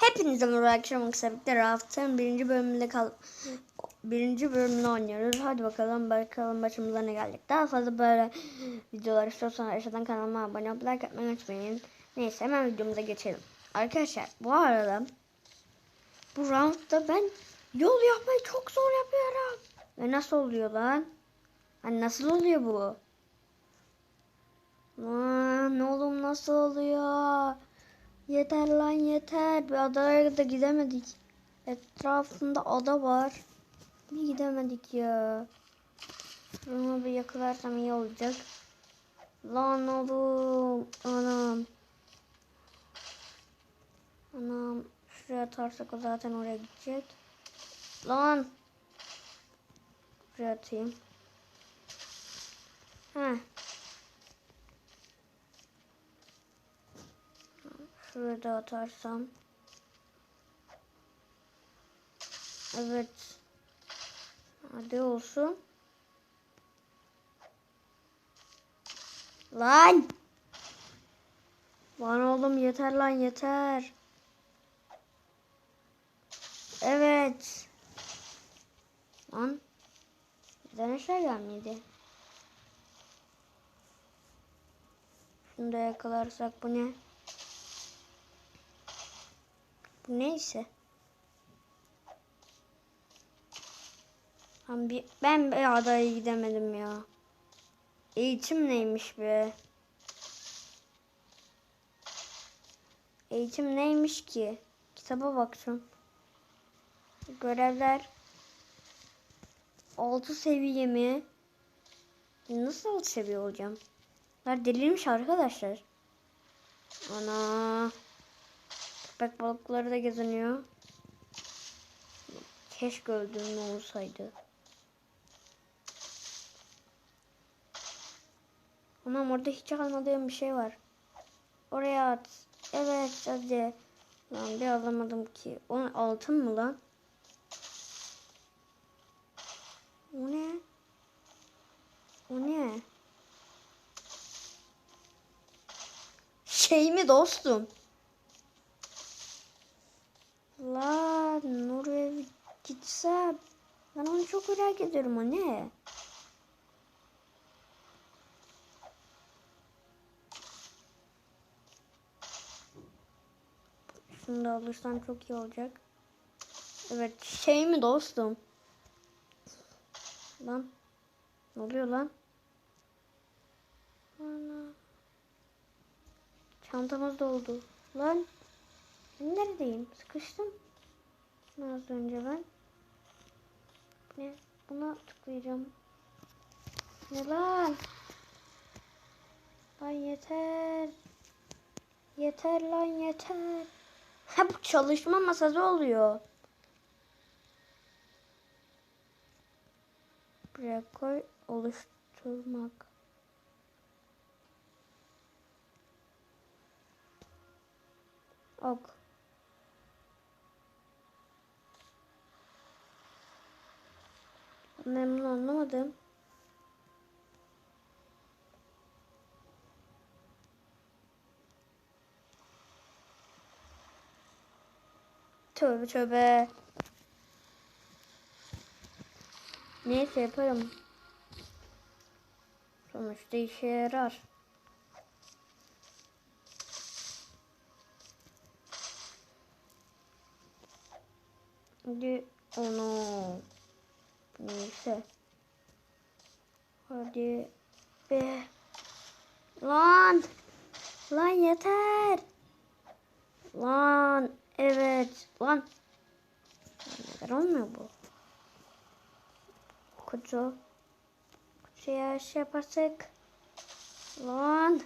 Hepinize merhaba akşam kısabikte Raft'ın birinci bölümünde kal birinci bölümünü oynuyoruz. Hadi bakalım bakalım başımıza ne gelecek. Daha fazla böyle videolar istiyorsanız aşağıdan kanalıma abone olup like atmayı unutmayın. Neyse hemen videomuza geçelim. Arkadaşlar bu arada bu roundda ben yol yapmayı çok zor yapıyorum. Ve nasıl oluyor lan? Hani nasıl oluyor bu? Lan oğlum nasıl oluyor? Yeter lan yeter. Bir adaya da gidemedik. Etrafında ada var. Bir gidemedik ya. Bunu bir yakalarsam iyi olacak. Lan oğlum. Anam. Anam. Şuraya atarsak o zaten oraya gidecek. Lan. Buraya atayım. Heh. Şurada atarsam. Evet. Hadi olsun. Lan. Lan oğlum yeter lan yeter. Evet. Lan. Neden aşağı gelmedi? Şunu da yakalarsak bu ne? Bu neyse. Ben bir, ben adaya gidemedim ya. Eğitim neymiş be? Eğitim neymiş ki? Kitaba baktım. Görevler 6 seviye mi? Nasıl 6 seviye olacağım? Bunlar delirmiş arkadaşlar. Ana. Köpek balıkları da geziniyor. Keşke öldüğüm olsaydı. Anam orada hiç almadığım bir şey var. Oraya at. Evet hadi. Lan bir alamadım ki. O altın mı lan? O ne? O ne? Şey mi dostum? Lan oraya gitsem. Ben onu çok merak ediyorum o ne? Şunu da alırsam çok iyi olacak. Evet şey mi dostum? Lan. Ne oluyor lan? Ana. Çantamız doldu. Lan. Neredeyim? Sıkıştım. Az önce ben. Ne? Buna tıklayacağım. Ne lan? Lan yeter. Yeter lan yeter. Ha bu çalışma masası oluyor. Buraya koy oluşturmak. Ok. Bunu anlamadım. Tövbe tövbe. Neyse yaparım. Sonuçta işe yarar. Hadi onu. Neyse. Hadi be. Lan. Lan yeter. Lan. Evet. Lan. Neden olmuyor bu? Kutu. Kutuya şey yaparsak. Lan.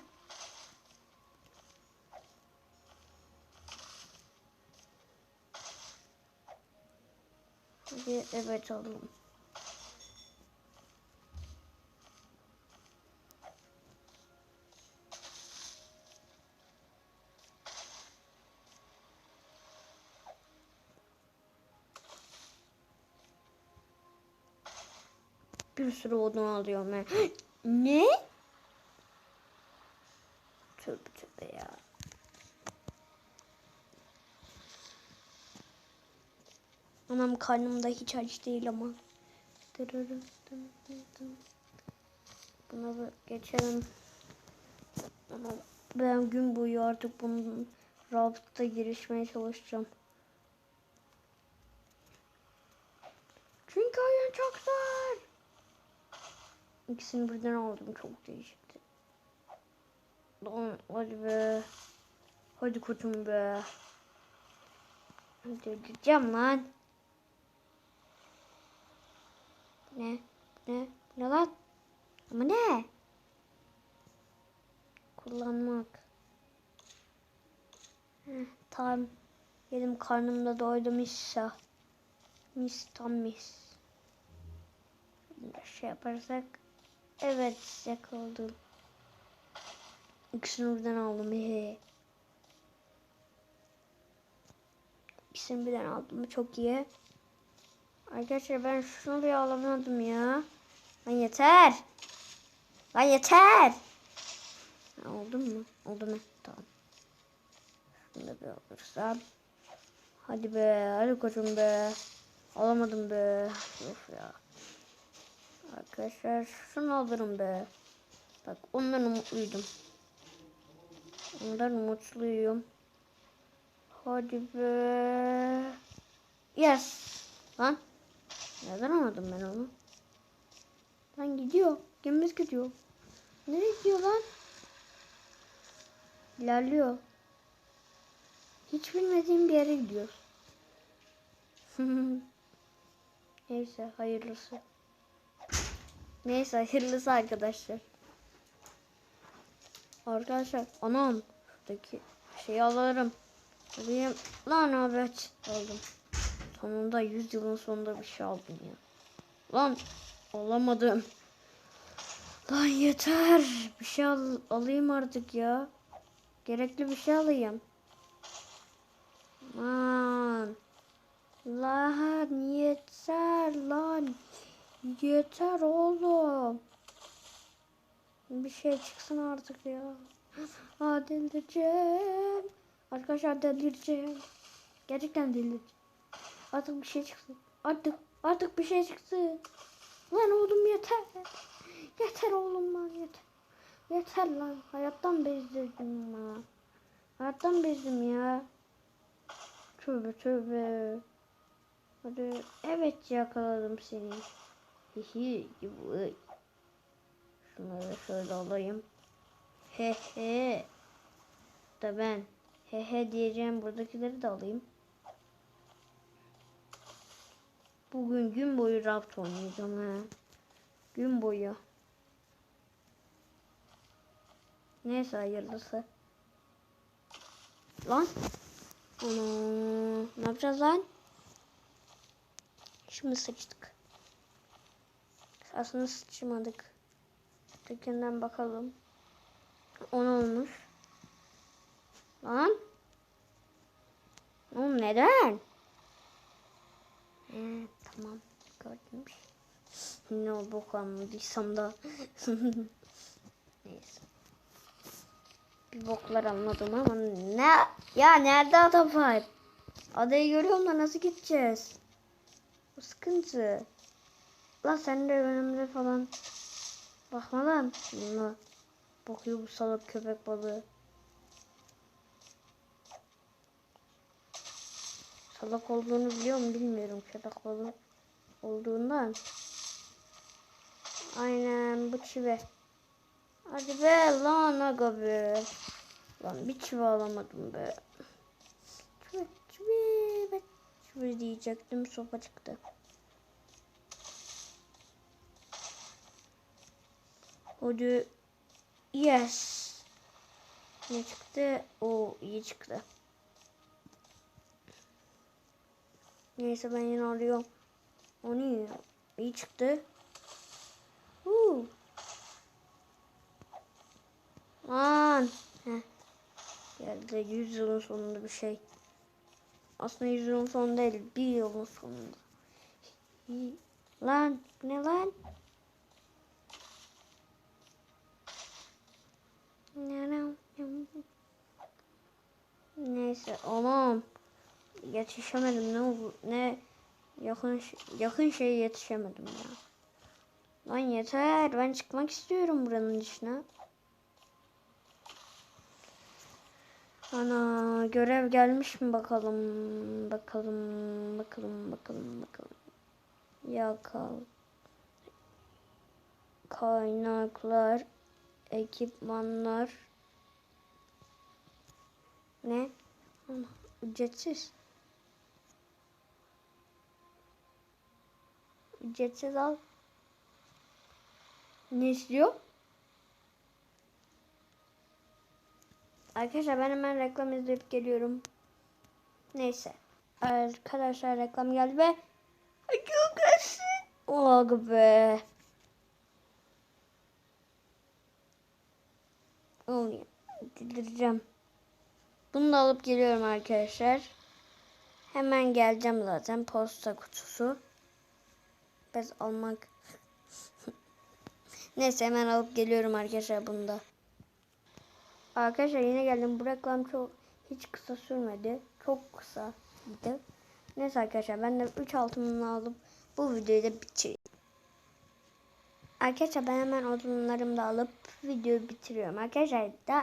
Hadi evet alalım. Bir sürü odun alıyorum ben. ne? Tövbe tövbe ya. Anam karnımda hiç aç değil ama. Buna geçelim. Ama ben gün boyu artık bunun rabıta girişmeye çalışacağım. Çünkü oyun çok zor. İkisini birden aldım çok değişikti. Lan hadi be. Hadi koçum be. Hadi gideceğim lan. Ne? Ne? Ne lan? Ama ne? Kullanmak. Heh, tamam. Yedim karnımda doydu missa. Mis tam mis. Bir şey yaparsak. Evet yakaladım. İkisini birden aldım. He. İkisini birden aldım. Çok iyi. Arkadaşlar ben şunu bir alamadım ya. Lan yeter. Lan yeter. Ha, oldu mu? Oldu mu? Tamam. Şunu da bir alırsam. Hadi be. Hadi koçum be. Alamadım be. Of ya. Arkadaşlar şunu alırım be. Bak ondan umutluydum. Ondan umutluyum. Hadi be. Yes. Lan. Neden almadım ben onu? Lan gidiyor. Gemimiz gidiyor. Nereye gidiyor lan? İlerliyor. Hiç bilmediğim bir yere gidiyor. Neyse hayırlısı. Neyse hayırlısı arkadaşlar. Arkadaşlar anam şuradaki şeyi alırım. Alayım. Lan evet aldım. Sonunda 100 yılın sonunda bir şey aldım ya. Lan alamadım. Lan yeter. Bir şey al alayım artık ya. Gerekli bir şey alayım. Lan. Lan yeter lan. Yeter oğlum. Bir şey çıksın artık ya. Aa delireceğim. Arkadaşlar delireceğim. Gerçekten delireceğim. Artık bir şey çıksın. Artık artık bir şey çıksın. Lan oğlum yeter. Yeter oğlum lan yeter. Yeter lan. Hayattan bezdirdim ya. Hayattan bezdim ya. Tövbe tövbe. Hadi evet yakaladım seni. Hihi gibi. Şunları şöyle alayım. He he. Da ben he he diyeceğim buradakileri de alayım. Bugün gün boyu raft oynayacağım ha. Gün boyu. Neyse hayırlısı. Lan. Ana. Ne yapacağız lan? Şimdi sıçtık. Aslında sıçmadık. Tekinden bakalım. 10 olmuş. Lan. Oğlum neden? He, tamam. Gördüm. Ne bok anladıysam da. Neyse. Bir boklar anladım ama ne? Ya nerede ada var? Adayı görüyorum da nasıl gideceğiz? Bu sıkıntı. Lan sen de önümde falan. Bakma lan. Bununla bakıyor bu salak köpek balığı. Salak olduğunu biliyor mu bilmiyorum köpek balığı olduğundan. Aynen bu çive. Hadi be lan aga be. Lan bir çivi alamadım be. Çivi çivi be. Çivi diyecektim sopa çıktı. Hadi. Yes. Ne çıktı? O iyi çıktı. Neyse ben yine arıyorum. O niye? İyi çıktı. Huu. Lan. Heh. Geldi 100 yılın sonunda bir şey. Aslında 100 yılın sonunda değil. Bir yılın sonunda. Lan. Ne lan? Neyse oğlum. Yetişemedim ne oldu? Ne? Yakın yakın şeye yetişemedim ya. Lan yeter. Ben çıkmak istiyorum buranın dışına. Ana görev gelmiş mi bakalım. Bakalım. Bakalım. Bakalım. Bakalım. Yakal. Kaynaklar. Ekipmanlar. Ne? Ücretsiz. Ücretsiz al. Ne istiyor? Arkadaşlar ben hemen reklam izleyip geliyorum. Neyse. Arkadaşlar reklam geldi ve gelsin. Oh be. Olmuyor. Dildireceğim. Bunu da alıp geliyorum arkadaşlar. Hemen geleceğim zaten posta kutusu. Bez almak. Neyse hemen alıp geliyorum arkadaşlar bunu da. Arkadaşlar yine geldim. Bu reklam çok hiç kısa sürmedi. Çok kısa gitti. Neyse arkadaşlar ben de 3 altınını alıp bu videoyu da bitireyim. Arkadaşlar ben hemen odunlarımı da alıp videoyu bitiriyorum. Arkadaşlar da